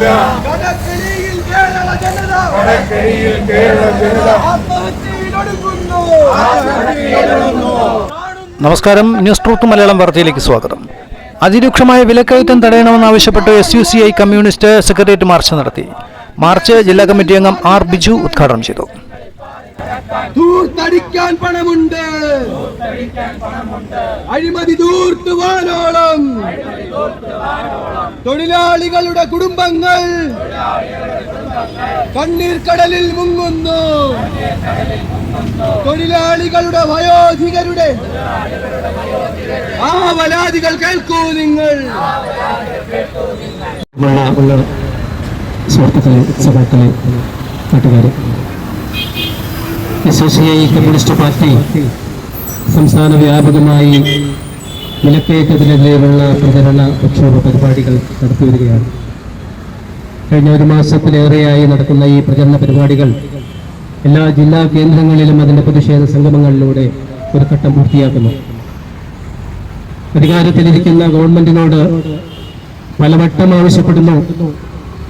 ഇല്ല കടക്കിണിയിൽ കേരള ജനത. കടക്കണിയിൽ കേരള ജനത ആത്മഹത്യയിലൊടുങ്ങുന്നു ആത്മഹത്യയിലൊടുങ്ങുന്നു. നമസ്കാരം. News truth Malayalam വാർത്തയിലേക്ക് സ്വാഗതം. അതിരൂക്ഷമായ വിലക്കയറ്റം തടയണമെന്നാവശ്യപ്പെട്ട് S U C I communist secretariat march നടത്തി. മാർച്ച് ജില്ലാ കമ്മിറ്റി അംഗം ആർ ബിജു ഉദ്ഘാടനം ചെയ്തു. ധൂർത്തടിക്കാൻ പണമുണ്ട്. അഴിമതി ധൂർത്തുവാനോളം. തൊഴിലാളികളുടെ കുടുംബങ്ങൾ കണ്ണീർ കടലിൽ മുങ്ങുന്നു. തൊഴിലാളികളുടെ വയോധികരുടെ ആ വലാദികൾ കേൾക്കൂ നിങ്ങൾ. സുഹൃത്തുക്കളെ സഭാക്കളെ നാട്ടുകാരെ. S S I communist party സംസ്ഥാന വ്യാപകമായി വിലക്കയറ്റത്തിനെതിരെയുള്ള പ്രചരണ പ്രക്ഷോഭ പരിപാടികൾ നടത്തി വരികയാണ് കഴിഞ്ഞ ഒരു മാസത്തിലേറെയായി നടക്കുന്ന ഈ പ്രചരണ പരിപാടികൾ എല്ലാ ജില്ലാ കേന്ദ്രങ്ങളിലും അതിന്റെ പ്രതിഷേധ സംഗമങ്ങളിലൂടെ ഒരു ഘട്ടം പൂർത്തിയാക്കുന്നു. അധികാരത്തിലിരിക്കുന്ന ഗവൺമെന്റിനോട് പലവട്ടം ആവശ്യപ്പെടുന്നു.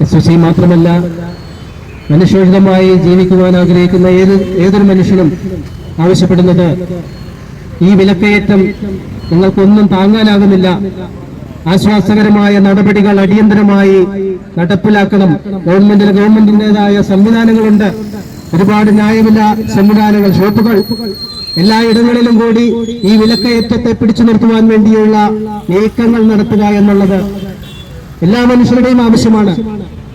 എസ് എസ് മാത്രമല്ല മനുഷ്യോചിതമായി ജീവിക്കുവാൻ ആഗ്രഹിക്കുന്ന ഏത് ഏതൊരു മനുഷ്യനും ആവശ്യപ്പെടുന്നത് ഈ വിലക്കയറ്റം നിങ്ങൾക്കൊന്നും താങ്ങാനാകുന്നില്ല. ആശ്വാസകരമായ നടപടികൾ അടിയന്തരമായി നടപ്പിലാക്കണം. ഗവൺമെന്റിന് ഗവൺമെന്റിന്റെതായ സംവിധാനങ്ങളുണ്ട്. ഒരുപാട് ന്യായവില സംവിധാനങ്ങൾ ഷോപ്പുകൾ. എല്ലായിടങ്ങളിലും കൂടി ഈ വിലക്കയറ്റത്തെ പിടിച്ചു നിർത്തുവാൻ വേണ്ടിയുള്ള നീക്കങ്ങൾ നടത്തുക എന്നുള്ളത് എല്ലാ മനുഷ്യരുടെയും ആവശ്യമാണ്.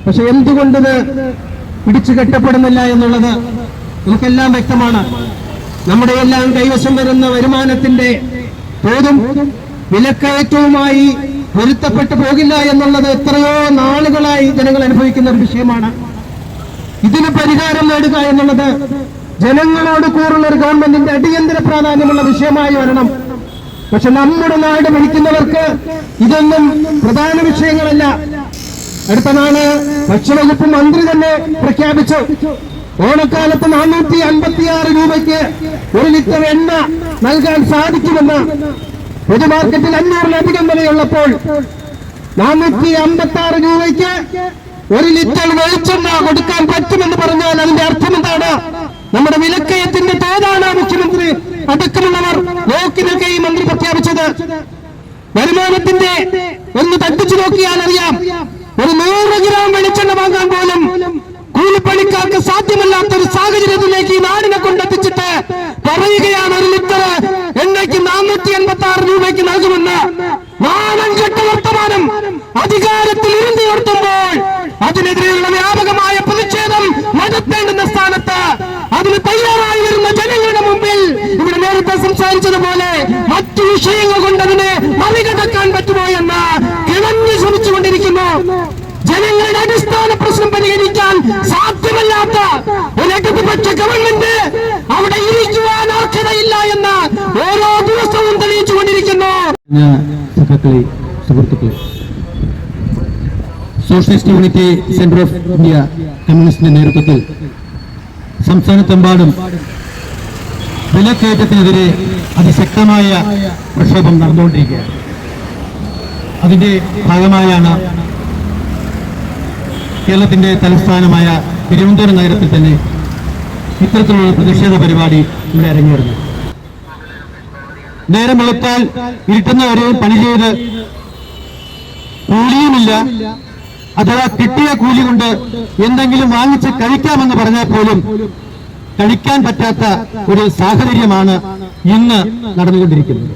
പക്ഷെ എന്തുകൊണ്ടിത് പിടിച്ചു കെട്ടപ്പെടുന്നില്ല എന്നുള്ളത് നമുക്കെല്ലാം വ്യക്തമാണ്. നമ്മുടെ എല്ലാം കൈവശം വരുന്ന വരുമാനത്തിന്റെ തോതും വിലക്കയറ്റവുമായി പൊരുത്തപ്പെട്ടു പോകില്ല എന്നുള്ളത് എത്രയോ നാളുകളായി ജനങ്ങൾ അനുഭവിക്കുന്ന ഒരു വിഷയമാണ്. ഇതിന് പരിഹാരം നേടുക എന്നുള്ളത് ജനങ്ങളോട് കൂറുള്ള ഒരു ഗവൺമെന്റിന്റെ അടിയന്തര പ്രാധാന്യമുള്ള വിഷയമായി വരണം. പക്ഷെ നമ്മുടെ നാട് ഭരിക്കുന്നവർക്ക് ഇതൊന്നും പ്രധാന വിഷയങ്ങളല്ല. അടുത്ത നാൾ ഭക്ഷ്യവകുപ്പ് മന്ത്രി തന്നെ പ്രഖ്യാപിച്ചു. ഓണക്കാലത്ത് നാനൂറ്റി അൻപത്തിയാറ് രൂപയ്ക്ക് ഒരു ലിറ്റർ എണ്ണ നൽകാൻ സാധിക്കുമെന്ന് പൊതുമാർക്കറ്റിൽ അഞ്ഞൂറിലധികം വിലയുള്ളപ്പോൾ നാനൂറ്റി അമ്പത്തി ആറ് രൂപയ്ക്ക് ഒരു ലിറ്റർ വെളിച്ചെണ്ണ കൊടുക്കാൻ പറ്റുമെന്ന് പറഞ്ഞാൽ അതിന്റെ അർത്ഥം എന്താണ് നമ്മുടെ വിലക്കയത്തിന്റെ തോതാണ് മുഖ്യമന്ത്രി അടക്കമുള്ളവർ നോക്കി നിൽക്കുകയും മന്ത്രി പ്രഖ്യാപിച്ചത്. വരുമാനത്തിന്റെ ഒന്ന് തട്ടിച്ചു നോക്കിയാൽ അറിയാം. ഒരു നൂറ് ഗ്രാം വെളിച്ചെണ്ണ വാങ്ങാൻ പോലും കൂലിപ്പണിക്കാർക്ക് സാധ്യമല്ലാത്ത ഒരു സാഹചര്യത്തിലേക്ക് ഈ നാടിനെ കൊണ്ടെത്തിച്ചിട്ട് പറയുകയാണ് ഒരു ലിറ്റർ എണ്ണയ്ക്ക് നാനൂറ്റി എൺപത്തി ആറ് രൂപയ്ക്ക് നൽകുമെന്ന് നാണം കെട്ട വർത്തമാനം അധികാരത്തിൽ ഇരുന്ന് ഉയർത്തുമ്പോൾ അതിനെതിരെയുള്ള വ്യാപകമായ പ്രതിഷേധം നടത്തേണ്ടുന്ന സ്ഥാനത്ത് അതിന് തയ്യാറായി വരുന്ന ജനങ്ങളുടെ മുമ്പിൽ ഇവിടെ നേരത്തെ സംസാരിച്ചതുപോലെ മറ്റു വിഷയങ്ങൾ കൊണ്ട് അതിനെ ഗവൺമെന്റ് അവിടെ ഇരിക്കുവാൻ അർഹതയില്ല എന്ന് ഓരോ ദിവസവും തെളിയിച്ചുകൊണ്ടിരിക്കുന്നു. കൊണ്ടിരിക്കുന്നു socialist unity centre of India കമ്മ്യൂണിസ്റ്റിന്റെ നേതൃത്വത്തിൽ സംസ്ഥാനത്തെമ്പാടും വിലക്കയറ്റത്തിനെതിരെ അതിശക്തമായ പ്രക്ഷോഭം നടന്നുകൊണ്ടിരിക്കുകയാണ്. അതിന്റെ ഭാഗമായാണ് കേരളത്തിന്റെ തലസ്ഥാനമായ തിരുവനന്തപുരം നഗരത്തിൽ തന്നെ ഇത്തരത്തിലുള്ള പ്രതിഷേധ പരിപാടി ഇവിടെ അരങ്ങേറുന്നു. നേരം വെളുത്താൽ ഇരുട്ടുന്നവരെ പണി ചെയ്ത് കൂലിയുമില്ല. അഥവാ കിട്ടിയ കൂലി കൊണ്ട് എന്തെങ്കിലും വാങ്ങിച്ച് കഴിക്കാമെന്ന് പറഞ്ഞാൽ പോലും കഴിക്കാൻ പറ്റാത്ത ഒരു സാഹചര്യമാണ് ഇന്ന് നടന്നുകൊണ്ടിരിക്കുന്നത്.